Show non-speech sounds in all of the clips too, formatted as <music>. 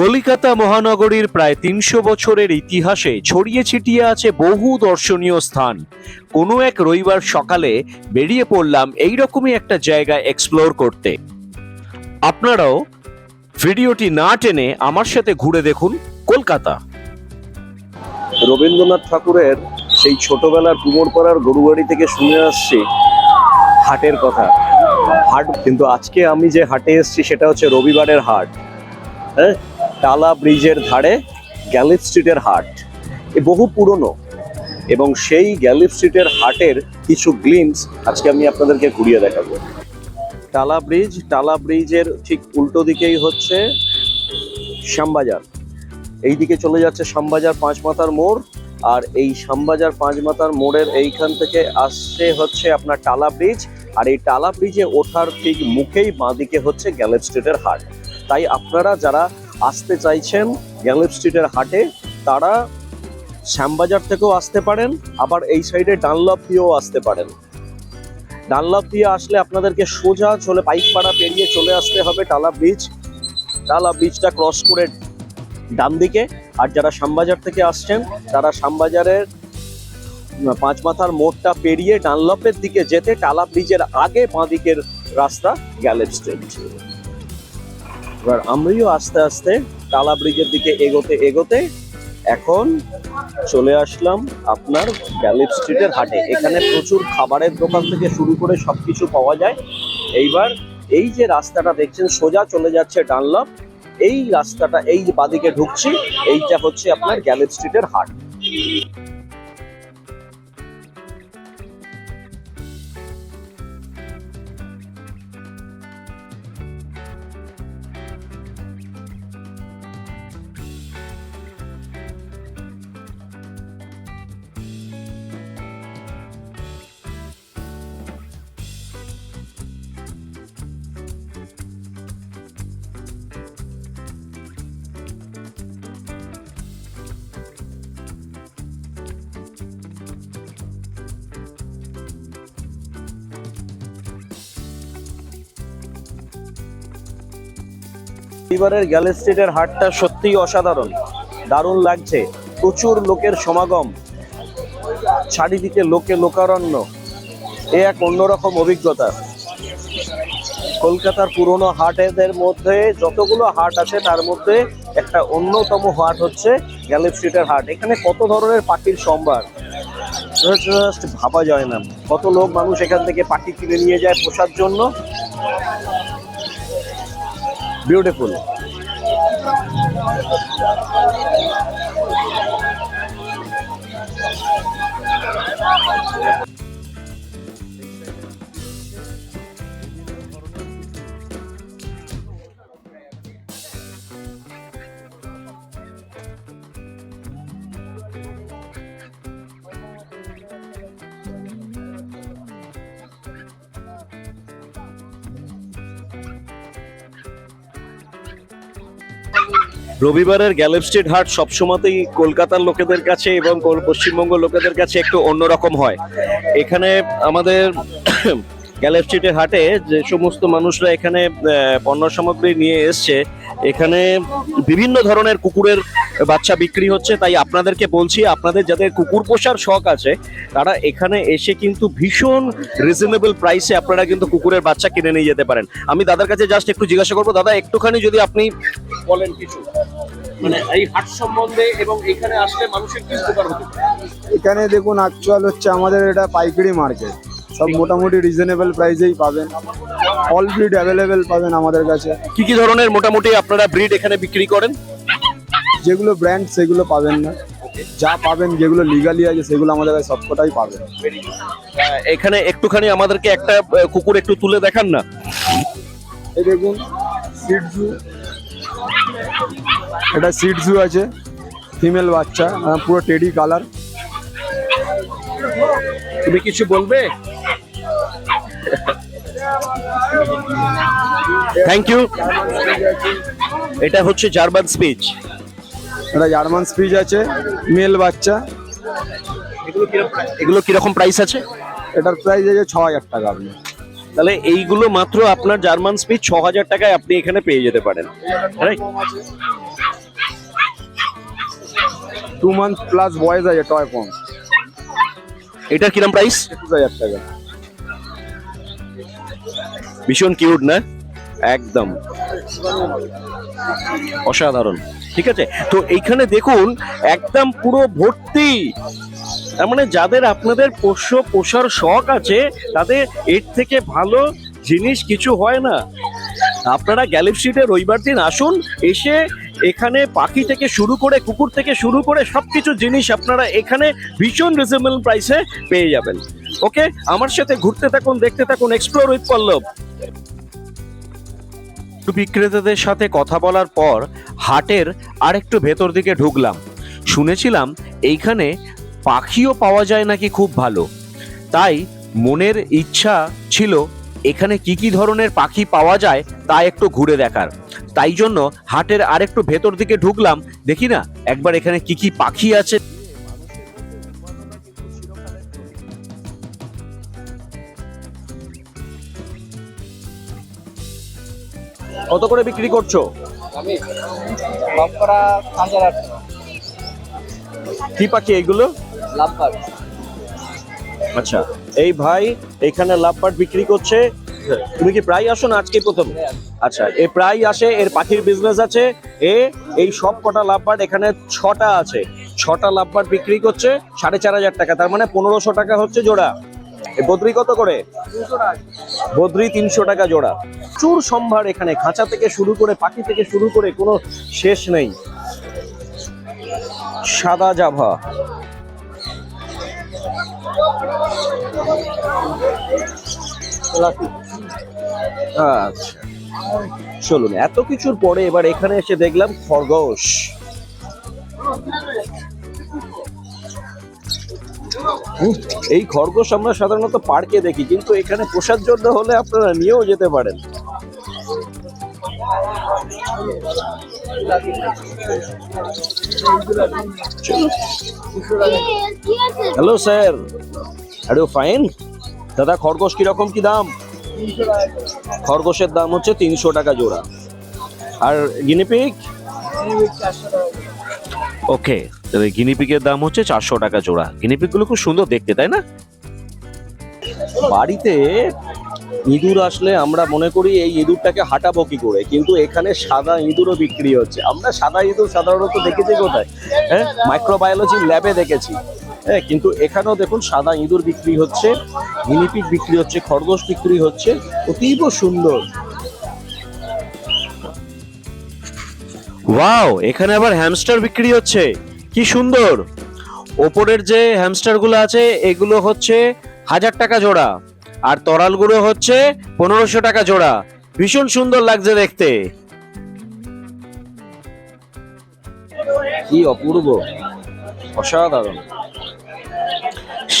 কলিকাতা মহানগরীর প্রায় তিনশো বছরের ইতিহাসে ছড়িয়ে ছিটিয়ে আছে বহু দর্শনীয় স্থান। কোনো এক রবিবার সকালে বেরিয়ে পড়লাম এইরকমই একটা জায়গা এক্সপ্লোর করতে। আপনারাও ভিডিওটি না টেনে আমার সাথে ঘুরে দেখুন কলকাতা। রবীন্দ্রনাথ ঠাকুরের সেই ছোটবেলার কুমোরপাড়ার গরুবাড়ি থেকে শুনে আসছি হাটের কথা। হাট, কিন্তু আজকে আমি যে হাটে এসেছি সেটা হচ্ছে রবিবারের হাট। হ্যাঁ? টালা ব্রিজের ধারে গ্যালিপ স্ট্রিটের হাট। এ বহু পুরনো এবং সেই গ্যালিপ স্ট্রিটের হাটের কিছু গ্লিমস আজকে আমি আপনাদেরকে ঘুরিয়ে দেখাবো। টালা ব্রিজ টালা ব্রিজের ঠিক উল্টো দিকেই হচ্ছে শ্যামবাজার। এই দিকে চলে যাচ্ছে শ্যামবাজার পাঁচ মাথার মোড় আর এই শ্যামবাজার পাঁচ মাথার মোড়ের এইখান থেকে আসছে হচ্ছে আপনার টালা ব্রিজ আর এই টালা ব্রিজে ওঠার ঠিক মুখেই বাঁদিকে হচ্ছে গ্যালেপ স্ট্রিটের হাট। তাই আপনারা যারা আসতে চাইছেন গ্যালেপ স্ট্রিটের হাটে, তারা শ্যামবাজার থেকেও আসতে পারেন, আবার এই সাইডে ডানলপ দিয়েও আসতে পারেন। ডানলপ দিয়ে আসলে আপনাদেরকে সোজা চলে পাইকপাড়া পেরিয়ে চলে আসতে হবে টালা ব্রিজ। টালা ব্রিজটা ক্রস করে ডান দিকে আর যারা শ্যামবাজার থেকে আসছেন, তারা শ্যামবাজারের পাঁচ মাথার মোড়টা পেরিয়ে ডানলপের দিকে যেতে টালা ব্রিজের আগে বাঁ দিকের রাস্তা গ্যালেপ স্ট্রিট। এবার আমরাও আস্তে আস্তে টালা ব্রিজের দিকে এগোতে এগোতে এখন চলে আসলাম আপনার গ্যালিপ স্ট্রিটের হাটে। এখানে প্রচুর খাবারের দোকান থেকে শুরু করে সব কিছু পাওয়া যায়। এইবার এই যে রাস্তাটা দেখছেন, সোজা চলে যাচ্ছে ডানলপ। এই রাস্তাটা এই যে বাদিকে ঢুকছি। এইটা হচ্ছে আপনার গ্যালিপ স্ট্রিটের হাট। এবারের গ্যালেপ স্ট্রিটের হাটটা সত্যিই অসাধারণ। দারুণ লাগছে। প্রচুর লোকের সমাগম। চারিদিকে লোকে লোকারণ্য। এ এক অন্যরকম অভিজ্ঞতা। কলকাতার পুরনো হাটেদের মধ্যে যতগুলো হাট আছে, তার মধ্যে একটা অন্যতম হাট হচ্ছে গ্যালেপ স্ট্রিটের হাট। এখানে কত ধরনের পাখির সম্ভার? জাস্ট ভাবা যায় না। কত লোক মানুষ এখান থেকে পাখি কিনে নিয়ে যায় পোষার জন্য? বিউটিফুল রবিবারের গ্যালেপ স্ট্রিট হাট সবসময়তেই কলকাতার লোকেদের কাছে এবং পশ্চিমবঙ্গ লোকেদের কাছে একটু অন্যরকম হয়। এখানে আমাদের <coughs> গ্যালেপ স্ট্রিটের হাটে যে সমস্ত মানুষরা এখানে পণ্য সামগ্রী নিয়ে এসছে, এখানে বিভিন্ন ধরনের কুকুরের বাচ্চা বিক্রি হচ্ছে। তাই আপনাদেরকে বলছি, আপনাদের যাদের কুকুর পোষার শখ আছে, তারা এখানে এসে কিন্তু ভীষণ রিজনেবল প্রাইসে আপনারা কিন্তু কুকুরের বাচ্চা কিনে নিয়ে যেতে পারেন। আমি দাদার কাছে জাস্ট একটু জিজ্ঞাসা করব, দাদা, একটুখানি যদি আপনি বলেন কিছু। মানে এই হাট সম্বন্ধে এবং এখানে আসলে মানুষের কি উপকার হতে পারে? এখানে দেখুন অ্যাকচুয়াল হচ্ছে আমাদের এটা পাইকারি মার্কেট সব মোটামুটি রিজনেবল প্রাইসেই পাবেন। অল ব্রিড অ্যাভেলেবেল পাবেন আমাদের কাছে। কি কি ধরনের মোটামুটি আপনারা ব্রিড এখানে বিক্রি করেন? যেগুলো ব্র্যান্ড সেগুলো পাবেন না। যা পাবেন যেগুলো লিগালি আছে সেগুলো আমাদের কাছে সবকটাই পাবেন। এখানে একটুখানি আমাদেরকে একটা কুকুর একটু তুলে দেখান না। এই দেখুন সিডজু এটা সিডজু আছে ফিমেল বাচ্চা পুরো টেডি কালার তুমি কিছু বলবে? থ্যাংক ইউ এটা হচ্ছে জার্মান স্পিচ এটা জার্মান স্পিচ আছে মেল বাচ্চা। এগুলো কীরকম প্রাইস? আছে? এটার প্রাইস আছে ছ হাজার টাকা আপনি। তাহলে এইগুলো মাত্র আপনার জার্মান স্পিচ ছ হাজার টাকায় আপনি এখানে পেয়ে যেতে পারেন. টু মান্থ প্লাস বয়েজ আছে টয় কম। এটার কিরম প্রাইস হাজার টাকা। ভীষণ কিউট না? একদম। অসাধারণ। ঠিক আছে? তো এইখানে দেখুন একদম পুরো ভর্তি। তার মানে যাদের আপনাদের পোষ্য, পোষার শখ আছে, তাদের এর থেকে ভালো জিনিস কিছু হয় না। আপনারা গ্যালিপ স্ট্রিটে রবিবার দিন আসুন, এসে এখানে পাখি থেকে শুরু করে, কুকুর থেকে শুরু করে সব কিছু জিনিস আপনারা এখানে ভীষণ রিজনেবল প্রাইসে পেয়ে যাবেন। ওকে? আমার সাথে ঘুরতে থাকুন, দেখতে থাকুন এক্সপ্লোর উইথ পল্লব। বিক্রেতাদের সাথে কথা বলার পর হাটের আরেকটু ভেতর দিকে ঢুকলাম। শুনেছিলাম এইখানে পাখিও পাওয়া যায় নাকি খুব ভালো? তাই মনের ইচ্ছা ছিল এখানে কি কি ধরনের পাখি পাওয়া যায় তা একটু ঘুরে দেখার। তাই জন্য হাটের আরেকটু ভেতর দিকে ঢুকলাম দেখি না একবার এখানে কি কি পাখি আছে। কত করে বিক্রি করছ? আমি কি পাখি এগুলো আচ্ছা এই ভাই এখানে লাভবার্ড বিক্রি করছে। তুমি কি প্রায় আসো না আজকে প্রথম? আচ্ছা এ প্রায় আসে এর পাখির বিজনেস আছে। এ এই সব কটা লাভবার্ড এখানে ছটা আছে। ছটা লাভবার্ড বিক্রি করছে সাড়ে চার হাজার টাকা তার মানে পনেরোশো টাকা হচ্ছে জোড়া। এ বদ্রি কত করে? বদ্রি তিনশো টাকা জোড়া। চুর সম্ভার এখানে খাঁচা থেকে শুরু করে পাখি থেকে শুরু করে কোনো শেষ নেই। সাদা জাভা। আচ্ছা। চলুন এত কিছুর পরে এবার এখানে এসে দেখলাম খরগোশ। এই খরগোশ আমরা সাধারণত পার্কে দেখি কিন্তু এখানে পোষার জন্য হলে আপনারা নিয়েও যেতে পারেন। Hello sir. ইউ ফাইন দাদা, খরগোশ কীরকম কি দাম? খরগোশের দাম হচ্ছে তিনশো টাকা জোড়া। আর গিনিপিক ওকে তবে গিনিপিকের দাম হচ্ছে চারশো টাকা জোড়া। গিনিপিকগুলো খুব সুন্দর দেখতে, তাই না? বাড়িতে ইঁদুর আসলে আমরা মনে করি এই ইঁদুরটাকে হাঁটাবো কি করে? কিন্তু এখানে সাদা ইঁদুরও বিক্রি হচ্ছে। আমরা সাদা ইঁদুর সাধারণত দেখেছি কোথায়? হ্যাঁ? মাইক্রোবায়োলজি ল্যাবে দেখেছি। হ্যাঁ কিন্তু এখানেও দেখুন সাদা ইঁদুর বিক্রি হচ্ছে গিনিপিক বিক্রি হচ্ছে, খরগোশ বিক্রি হচ্ছে, অতীব সুন্দর। ওয়াও, এখানে আবার হ্যামস্টার বিক্রি হচ্ছে, কি সুন্দর। ওপরের যে হ্যামস্টারগুলো আছে, এগুলো হচ্ছে হাজার টাকা জোড়া, আর তরালগুলো হচ্ছে পনেরোশো টাকা জোড়া, ভীষণ সুন্দর লাগছে দেখতে। কি অপূর্ব, অসাধারণ।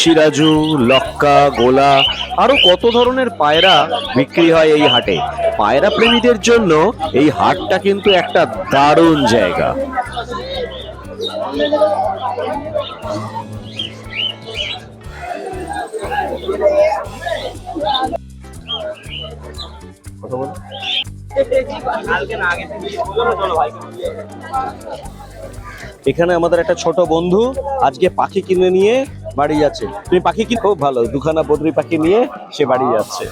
সিরাজু, লক্কা, গোলা, আরও কত ধরনের পায়রা বিক্রি হয় এই হাটে? পায়রা প্রেমীদের জন্য এই হাটটা কিন্তু একটা দারুণ জায়গা। এখানে আমাদের একটা ছোট বন্ধু আজকে পাখি কিনে নিয়ে বাড়ি যাচ্ছে। তুমি পাখি কি খুব ভালো, দুখানা বদ্রি পাখি নিয়ে সে বাড়ি যাচ্ছে।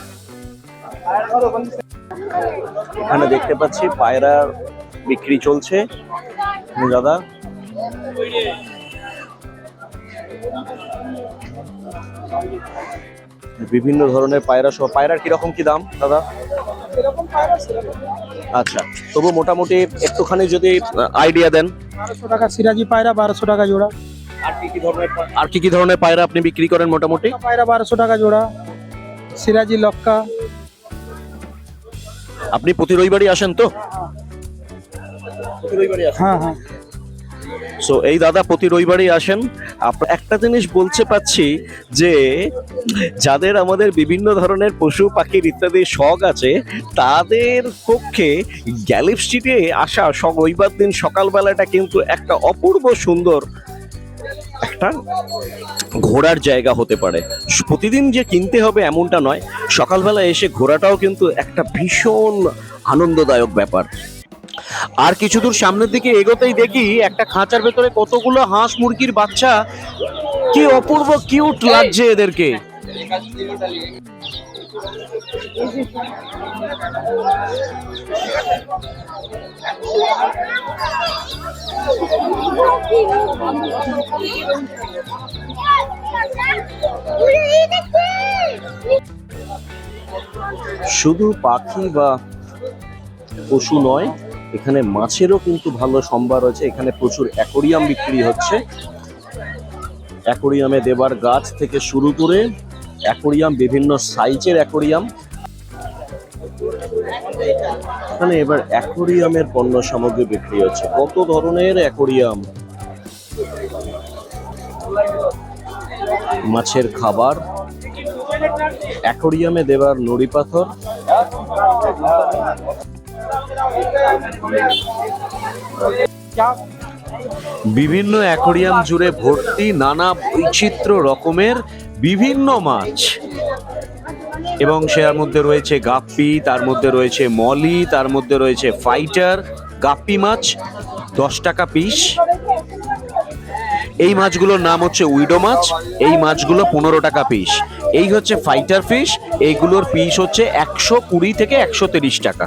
এখানে দেখতে পাচ্ছি পায়রা বিক্রি চলছে। দাদা। বিভিন্ন ধরনের পায়রা সহ পায়রার কীরকম কি দাম, দাদা? আচ্ছা তবু মোটামুটি একটুখানি যদি আইডিয়া দেন। বারোশো টাকা সিরাজি পায়রা, বারোশো টাকা জোড়া। আর কি কি ধরনের আর কি কি ধরনের পায়রা আপনি বিক্রি করেন মোটামুটি? পায়রা বারোশো টাকা জোড়া সিরাজি লক্কা। আপনি প্রতি রবিবারই আসেন তো? হ্যাঁ হ্যাঁ। সো এই দাদা প্রতি রবিবারই আসেন। আপ- একটা জিনিস বলতে পাচ্ছি যে যাদের আমাদের বিভিন্ন ধরনের পশু পাখির ইত্যাদি শখ আছে তাদের পক্ষে গ্যালিপ স্ট্রিটে আসা সব রবিবার দিন সকালবেলাটা কিন্তু একটা অপূর্ব সুন্দর একটা ঘোরার জায়গা হতে পারে। প্রতিদিন যে কিনতে হবে এমনটা নয় সকালবেলা এসে ঘোরাটাও কিন্তু একটা ভীষণ আনন্দদায়ক ব্যাপার। আর কিছু দূর সামনের দিকে এগোতেই দেখি একটা খাঁচার ভেতরে কতগুলো হাঁস মুরগির বাচ্চা। কি অপূর্ব কিউট লাগছে এদেরকে। শুধু পাখি বা পশু নয়, এখানে মাছেরও কিন্তু ভালো সম্ভার আছে এখানে প্রচুর অ্যাকোরিয়াম বিক্রি হচ্ছে। অ্যাকোরিয়ামে দেবার গাছ থেকে শুরু করে অ্যাকোরিয়াম, বিভিন্ন সাইজের অ্যাকোরিয়াম। এখানে এবার অ্যাকোরিয়ামের পণ্য সামগ্রী বিক্রি হচ্ছে। কত ধরনের অ্যাকোরিয়াম? মাছের খাবার, অ্যাকোরিয়ামে দেবার নুড়ি পাথর। বিভিন্ন অ্যাকোরিয়াম জুড়ে ভর্তি নানা বৈচিত্র্য রকমের বিভিন্ন মাছ। এবং সের মধ্যে রয়েছে গাপ্পি, তার মধ্যে রয়েছে মলি, তার মধ্যে রয়েছে ফাইটার, গাপ্পি মাছ, দশ টাকা পিস। এই মাছগুলোর নাম হচ্ছে উইডো মাছ, এই মাছগুলো পনেরো টাকা পিস। এই হচ্ছে ফাইটার ফিশ, এইগুলোর পিস হচ্ছে একশো কুড়ি থেকে একশো তিরিশ টাকা।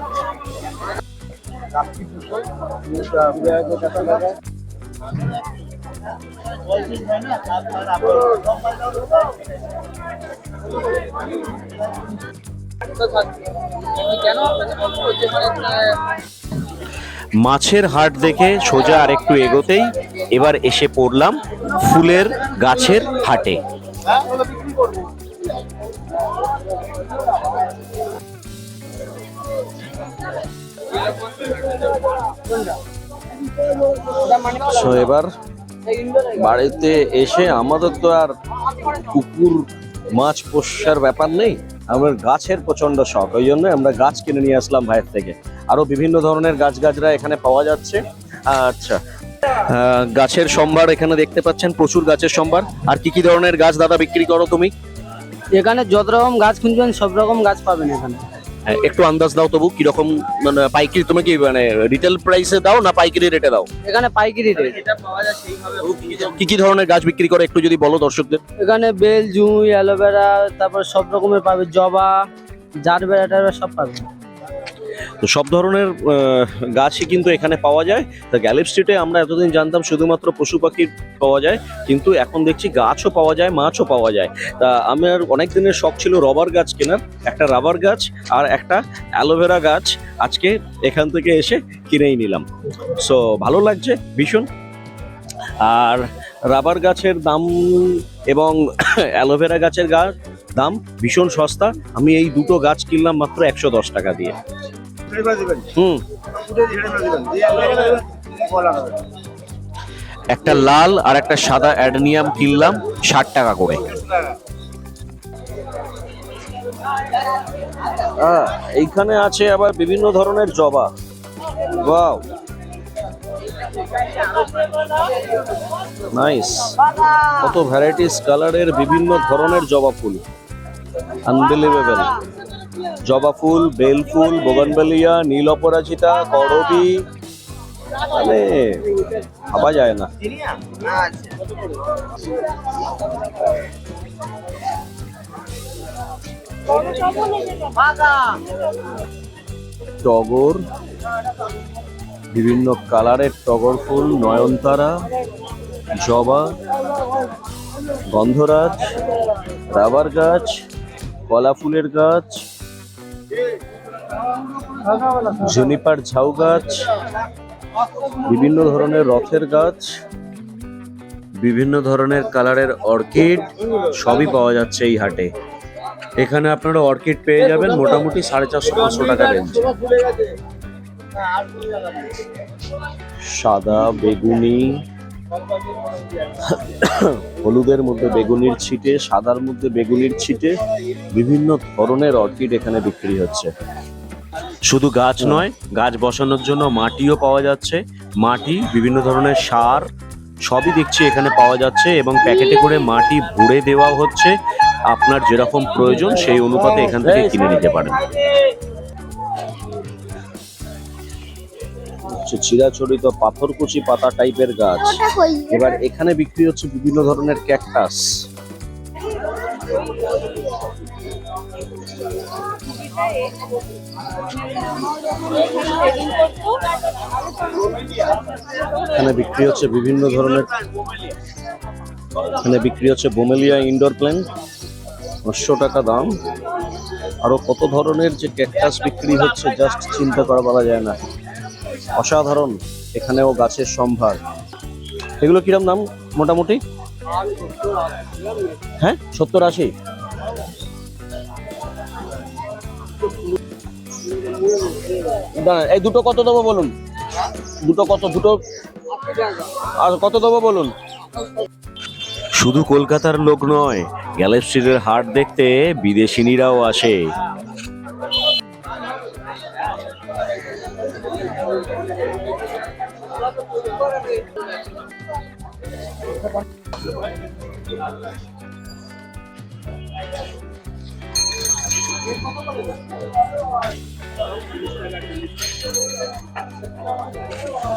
মাছের হাট দেখে সোজা আরেকটু এগোতেই এবার এসে পড়লাম ফুলের গাছের হাটে। So, এবার বাড়িতে এসে আমাদের তো আর কুকুর মাছ পোষার ব্যাপার নেই। আমার গাছের প্রচণ্ড শখ ওই জন্য আমরা গাছ কিনে নিয়ে আসলাম ভাইয়ের থেকে। আরও বিভিন্ন ধরনের গাছ গাছরা এখানে পাওয়া যাচ্ছে। আচ্ছা গাছের সম্ভার এখানে দেখতে পাচ্ছেন প্রচুর গাছের সম্ভার। আর কি কি ধরনের গাছ দাদা বিক্রি করো তুমি? এখানে যত রকম গাছ খুঁজবেন সব রকম গাছ পাবেন এখানে। একটু আন্দাজ দাও তবু কীরকম মানে পাইকারি তুমি কি মানে রিটেল প্রাইসে দাও না পাইকারি রেটে দাও? এখানে পাইকারি রেট যেটা পাওয়া যায় কি কি ধরনের গাছ বিক্রি করে একটু যদি বলো দর্শকদের? এখানে বেল জুঁই অ্যালোভেরা তারপর সব রকমের পাবে জবা জারবেরা টারবেরা সব পাবে। তো সব ধরনের গাছই কিন্তু এখানে পাওয়া যায়। তা গ্যালেপ স্ট্রিটে আমরা এতদিন জানতাম শুধুমাত্র পশু পাখির পাওয়া যায়, কিন্তু এখন দেখছি গাছও পাওয়া যায়, মাছও পাওয়া যায়। তা আমার অনেক দিনের শখ ছিল রবার গাছ কেনার, একটা রাবার গাছ আর একটা অ্যালোভেরা গাছ আজকে এখান থেকে এসে কিনেই নিলাম। সো ভালো লাগছে, ভীষণ। আর রাবার গাছের দাম এবং <coughs> অ্যালোভেরা গাছের গাছ দাম ভীষণ সস্তা। আমি এই দুটো গাছ কিনলাম মাত্র একশো দশ টাকা দিয়ে। হুম। একটা লাল আর একটা সাদা অ্যাডনিয়াম কিনলাম ষাট টাকা করে। এইখানে আছে আবার বিভিন্ন ধরনের জবা। ওয়াও। নাইস। কত ভ্যারাইটিস কালারের বিভিন্ন ধরনের জবা ফুল। আনবিলিভেবল জবা ফুল, বেল ফুল, বোগনবেলিয়া, নীল অপরাজিতা করবি মানে ভাবা যায় না। টগর, বিভিন্ন কালারের টগর ফুল, নয়নতারা, জবা, গন্ধরাজ, রাবার গাছ, কলা ফুলের গাছ জুনিপার ঝাউ গাছ, বিভিন্ন ধরনের রথের গাছ, বিভিন্ন ধরনের কালারের অর্কিড সবই পাওয়া যাচ্ছে এই হাটে। এখানে আপনারা অর্কিড পেয়ে যাবেন মোটামুটি সাড়ে চারশো, পাঁচশো টাকা রেঞ্জ। সাদা, বেগুনি হলুদের মধ্যে বেগুনির ছিটে, সাদার মধ্যে বেগুনির ছিটে, বিভিন্ন ধরনের অর্কিড এখানে বিক্রি হচ্ছে। শুধু গাছ নয়, গাছ বসানোর জন্য মাটিও পাওয়া যাচ্ছে। মাটি, বিভিন্ন ধরনের সার সবই দেখছি এখানে পাওয়া যাচ্ছে এবং প্যাকেটে করে মাটি ভরে দেওয়া হচ্ছে। আপনার যেরকম প্রয়োজন সেই অনুপাতে এখান থেকে কিনে নিতে পারেন। হচ্ছে চিরাচরিত পাথরকুচি পাতা টাইপের গাছ। এবার এখানে বিক্রি হচ্ছে বিভিন্ন ধরনের ক্যাকটাস। এখানে বিক্রি হচ্ছে বিভিন্ন ধরনের এখানে বিক্রি হচ্ছে বোমেলিয়া ইনডোর প্ল্যান্ট পাঁচশো টাকা দাম। আরও কত ধরনের যে ক্যাকটাস বিক্রি হচ্ছে জাস্ট চিন্তা করা বলা যায় না। অসাধারণ এখানেও গাছের সম্ভার। এগুলো কিরম দাম মোটামুটি? হ্যাঁ সত্তর আশি। এই দুটো কত দেবো বলুন? দুটো কত, দুটো? আর কত দেবো বলুন? শুধু কলকাতার লোক নয় গ্যালেক্সির হাট দেখতে বিদেশিনীরাও আসে।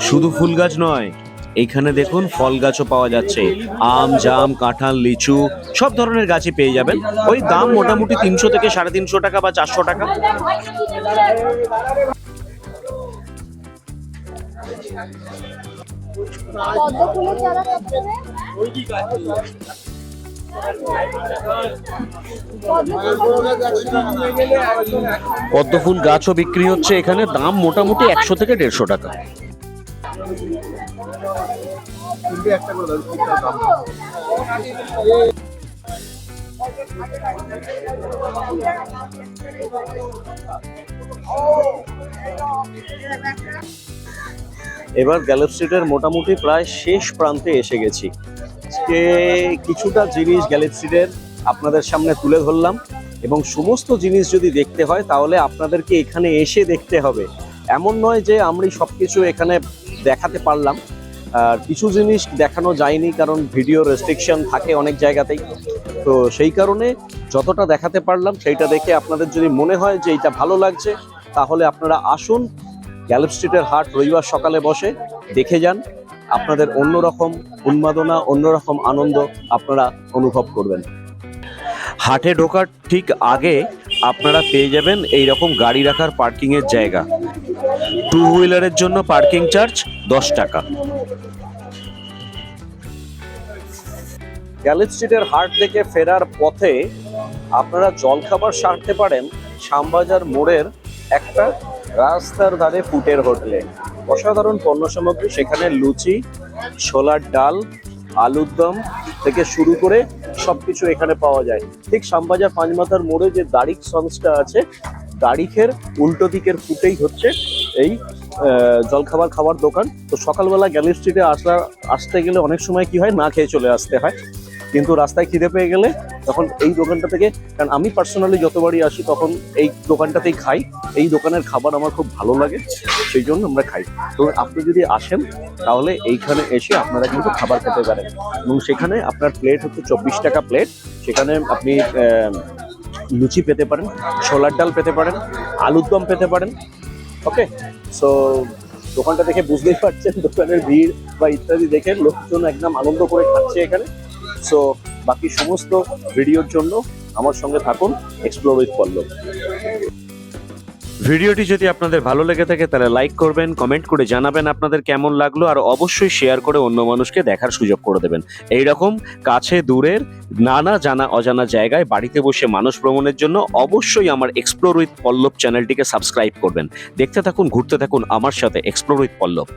শুধু ফুল গাছ নয় এইখানে দেখুন ফল গাছও পাওয়া যাচ্ছে। আম, জাম, কাঁঠাল, লিচু, সব ধরনের গাছই পেয়ে যাবেন। ওই দাম মোটামুটি তিনশো থেকে সাড়ে তিনশো টাকা বা চারশো টাকা। পদ্ম ফুলের চারা? পদ্ম ফুল গাছও বিক্রি হচ্ছে এখানে, দাম মোটামুটি একশো থেকে দেড়শো টাকা। এবার গ্যালপ স্ট্রিটের মোটামুটি প্রায় শেষ প্রান্তে এসে গেছি। আজকে কিছুটা জিনিস গ্যালপ স্ট্রিটের আপনাদের সামনে তুলে ধরলাম এবং সমস্ত জিনিস যদি দেখতে হয় তাহলে আপনাদেরকে এখানে এসে দেখতে হবে। এমন নয় যে আমরা সবকিছু এখানে দেখাতে পারলাম। আর কিছু জিনিস দেখানো যায়নি কারণ ভিডিও রেস্ট্রিকশন থাকে অনেক জায়গাতেই। তো সেই কারণে যতটা দেখাতে পারলাম সেইটা দেখে আপনাদের যদি মনে হয় যে এটা ভালো লাগছে, তাহলে আপনারা আসুন গ্যালপ স্ট্রিটের হাট রবিবার সকালে বসে দেখে যান। আপনাদের অন্যরকম উন্মাদনা, অন্যরকম আনন্দ আপনারা অনুভব করবেন। হাটে ঢোকার ঠিক আগে আপনারা পেয়ে যাবেন এই রকম গাড়ি রাখার পার্কিং এর জায়গা। টু হুইলারের জন্য পার্কিং চার্জ দশ টাকা। গ্যালিপ স্ট্রিটের হাট থেকে ফেরার পথে আপনারা জলখাবার সারতে পারেন, শ্যামবাজার মোড়ের একটা রাস্তার ধারে ফুটের হোটেলে। অসাধারণ পণ্য সামগ্রী সেখানে লুচি, ছোলার ডাল, আলুর দম থেকে শুরু করে সবকিছু এখানে পাওয়া যায়। ঠিক শ্যামবাজার পাঁচমাথার মোড়ে যে দাড়িক সন্সটা আছে, দাড়িখের উল্টো দিকের ফুটেই হচ্ছে এই জলখাবার খাবার দোকান। তো সকালবেলা গ্যালি স্ট্রিটে আসা, আসতে গেলে অনেক সময় কি হয়, না খেয়ে চলে আসতে হয়। কিন্তু রাস্তায় খিদে পেয়ে গেলে তখন এই দোকানটা থেকে, কারণ আমি পার্সোনালি যতবারই আসি তখন এই দোকানটাতেই খাই। এই দোকানের খাবার আমার খুব ভালো লাগে, সেই জন্য আমরা খাই। তো আপনি যদি আসেন, তাহলে এইখানে এসে আপনারা কিন্তু খাবার খেতে পারেন। এবং সেখানে আপনার প্লেট হচ্ছে চব্বিশ টাকা প্লেট সেখানে আপনি লুচি পেতে পারেন, ছোলার ডাল পেতে পারেন, আলুর দম পেতে পারেন। ওকে? সো দোকানটা দেখে বুঝতেই পারছেন, দোকানের ভিড় বা ইত্যাদি দেখে লোকজন একদম আনন্দ করে খাচ্ছে এখানে। সো বাকি সমস্ত ভিডিওর জন্য আমার সঙ্গে থাকুন এক্সপ্লোর উইথ পল্লব। ভিডিওটি যদি আপনাদের ভালো লেগে থাকে, তাহলে লাইক করবেন কমেন্ট করে জানাবেন আপনাদের কেমন লাগল, আর অবশ্যই শেয়ার করে অন্য মানুষকে দেখার সুযোগ করে দেবেন। এই রকম কাছে দূরের নানা জানা অজানা জায়গায় বাড়িতে বসে মানুষ ভ্রমণের জন্য অবশ্যই আমার এক্সপ্লোর উইথ পল্লব চ্যানেলটিকে সাবস্ক্রাইব করবেন। দেখতে থাকুন, ঘুরতে থাকুন আমার সাথে এক্সপ্লোর উইথ পল্লব।